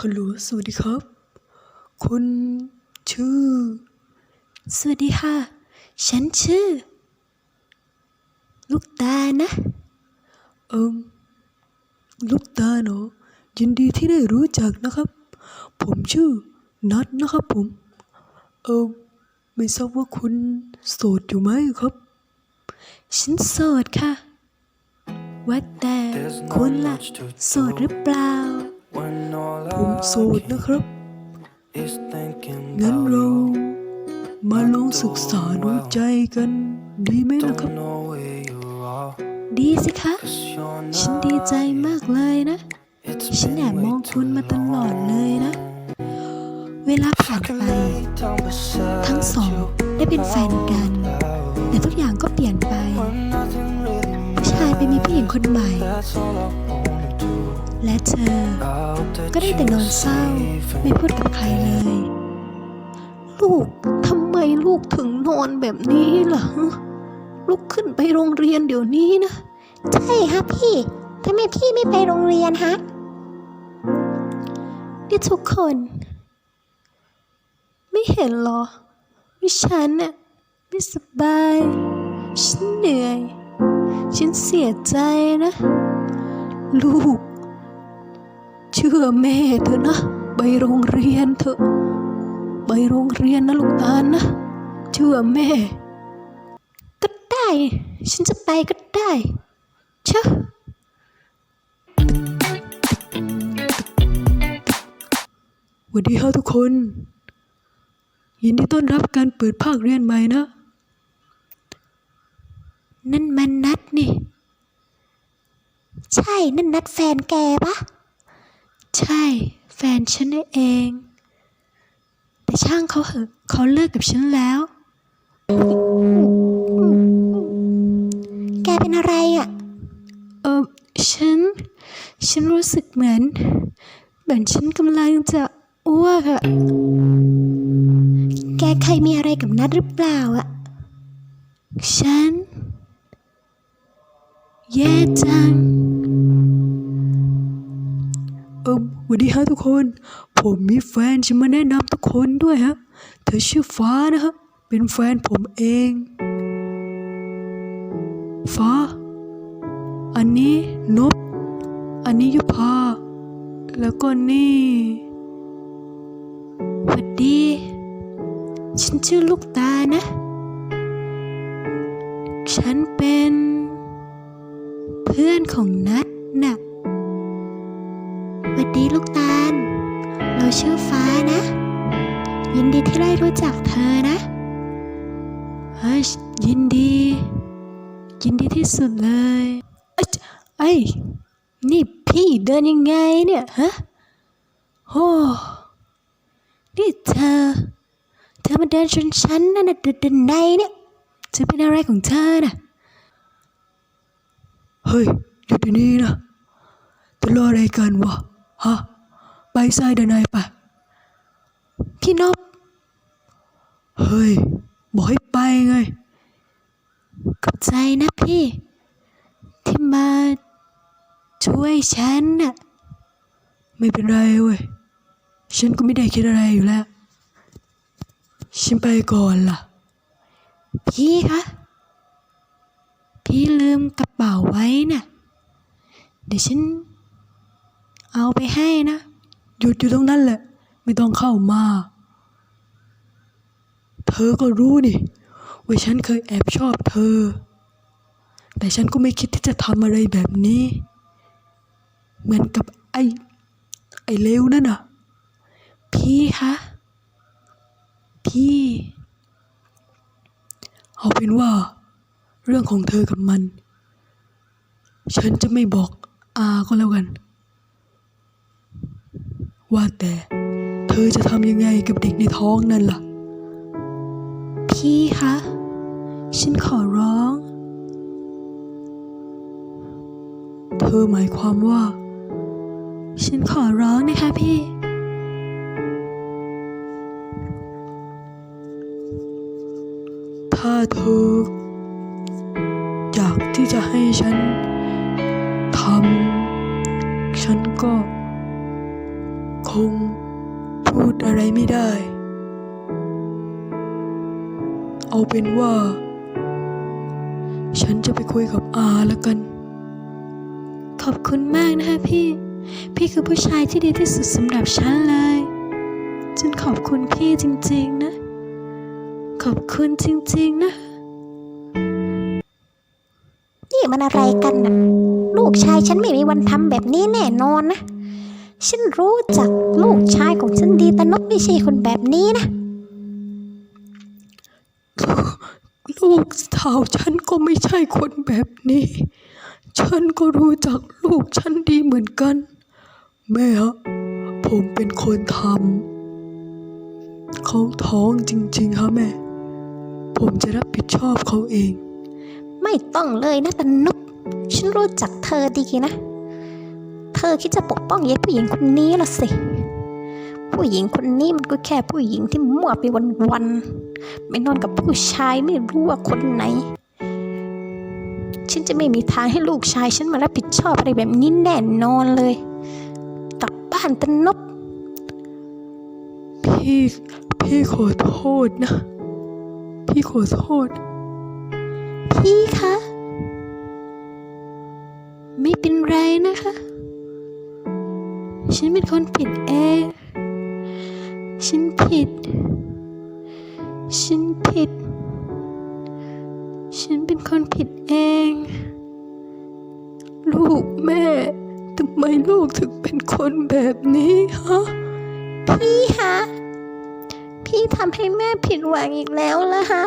ฮัลโหลสวัสดีครับ คุณชื่อ สวัสดีค่ะ ฉันชื่อ ลูกตานะ เอิมลูกตาเนาะยินดีที่ได้รู้จักนะครับ ผมชื่อนัทนะครับผม เออไม่ทราบว่าคุณโสดอยู่ไหมครับ ฉันโสดค่ะ ว่าแต่คุณล่ะ โสดหรือเปล่า When all ผมโสดนะครับ งั้นเรา มาลองศึกษาดูใจกัน ดีไหมนะครับ ดีสิคะ ฉันดีใจมากเลยนะ ฉันแอบมองคุณมาตลอดเลยนะ เวลาผ่านไป ทั้งสองได้เป็นแฟนกัน แต่ทุกอย่างก็เปลี่ยนไปผู้ชายไปมีผู้หญิงคนใหม่ และเธอ I hope that ก็ได้แต่นอน you're เศร้า safe ไม่พูดกับใครเลย ลูกทำไมลูกถึงนอนแบบนี้ล่ะลูกขึ้นไปโรงเรียนเดี๋ยวนี้นะ ใช่ฮะพี่ทำไมพี่ไม่ไปโรงเรียนฮะนี่ทุกคน ไม่เห็นเหรอว่าฉันน่ะไม่สบาย ฉันเหนื่อย ฉันเสียใจนะ ลูก เชื่อแม่เถอะนะ ไปโรงเรียนเถอะ ไปโรงเรียนนะลูกตาลนะ เชื่อแม่ ก็ได้ ฉันจะไปก็ได้เชอะสวัสดีครับทุกคน ยินดีต้อนรับการเปิดภาคเรียนใหม่นะ นั่นมันนัดนี่ ใช่ นั่นนัดแฟนแกปะ ใช่ แฟนฉันเอง แต่ช่างเขาเหอะเขาเลิกกับฉันแล้ว แกเป็นอะไรอะ่ะ เออฉัน ฉันรู้สึกเหมือน เหมือนฉันกำลังจะอ้วกอะแกเคยมีอะไรกับนัดหรือเปล่าอะ่ะฉัน แย่จัง วัสดีฮะทุกคน ผมมีแฟนจะมาแนะนำทุกคนด้วยฮะ เธอชื่อฟ้านะครับ เป็นแฟนผมเอง ฟ้า อันนี้นบ อันนี้ยุพา แล้วก็นี่หวัดดี ฉันชื่อลูกตานะ ฉันเป็น เพื่อนของนัด ชื่อฟ้านะ ยินดีที่ได้รู้จักเธอนะเฮ้ยยินดี ยินดีที่สุดเลยเอ้ยไอ้นี่พี่เดินยังไงเนี่ยฮะโอ้นี่เธอ เธอมาเดินชนฉันนั่นน่ะเดินเดินในเนี่ยเธอเป็นอะไรของเธอน่ะเฮ้ยหยุดเดี๋ยวนี้นะทะเลาะอะไรกันวะฮะ ไปซ้ายเดินไหนไปพี่นบเฮ้ย บอกให้ไปไงขอบใจนะพี่ ที่มาช่วยฉันน่ะ ไม่เป็นไรเว้ย ฉันก็ไม่ได้คิดอะไรอยู่แล้ว ฉันไปก่อนล่ะ พี่คะ พี่ลืมกระเป๋าไว้น่ะ เดี๋ยวฉันเอาไปให้นะ หยุดอยู่ตรงนั้นแหละ ไม่ต้องเข้ามา เธอก็รู้นี่ว่าฉันเคยแอบชอบเธอ แต่ฉันก็ไม่คิดที่จะทำอะไรแบบนี้ เหมือนกับไอ้ ไอ้เลวนั่นน่ะ พี่คะ พี่ เอาเป็นว่า เรื่องของเธอกับมัน ฉันจะไม่บอกอาก็แล้วกัน ว่าแต่เธอจะทำยังไงกับเด็กในท้องนั่นล่ะ พี่คะ ฉันขอร้อง เธอหมายความว่า ฉันขอร้องนะคะพี่ ถ้าเธออยากที่จะให้ฉันทำฉันก็ขอ งพูดอะไรไม่ได้ เอาเป็นว่า ฉันจะไปคุยกับอาแล้วกัน ขอบคุณมากนะคะพี่ พี่คือผู้ชายที่ดีที่สุดสำหรับฉันเลย ฉันขอบคุณพี่จริง ๆ นะ ขอบคุณจริง ๆ นะนี่มันอะไรกันน่ะลูกชายฉันไม่มีวันทำแบบนี้แน่นอนนะ ฉันรู้จักลูกชายของฉันดีแต่นกไม่ใช่คนแบบนี้นะ ลูกสาวฉันก็ไม่ใช่คนแบบนี้ ฉันก็รู้จักลูกฉันดีเหมือนกัน แม่ฮะผมเป็นคนทำเขาท้องจริง ๆฮะแม่ ผมจะรับผิดชอบเขาเอง ไม่ต้องเลยนะแต่นกฉันรู้จักเธอดีนะเธ อคิดจะปกป้องยายผู้หญิงคนนี้ละสิ ผู้หญิงคนนี้มันก็แค่ผู้หญิงที่มั่วไปวันๆไม่นอนกับผู้ชายไม่รู้ว่าคนไหน ฉันจะไม่มีทางให้ลูกชายฉันมารับผิดชอบอะไรแบบนี้แน่นอนเลยกลับบ้านตะนกพี่พี่ขอโทษนะ พี่ขอโทษ พี่คะ ไม่เป็นไรนะคะ ฉันเป็นคนผิดเอง ฉันผิด ฉันผิด ฉันเป็นคนผิดเอง ลูกแม่ทำไมลูกถึงเป็นคนแบบนี้ฮะ พี่ฮะ พี่ทำให้แม่ผิดหวังอีกแล้วละฮะ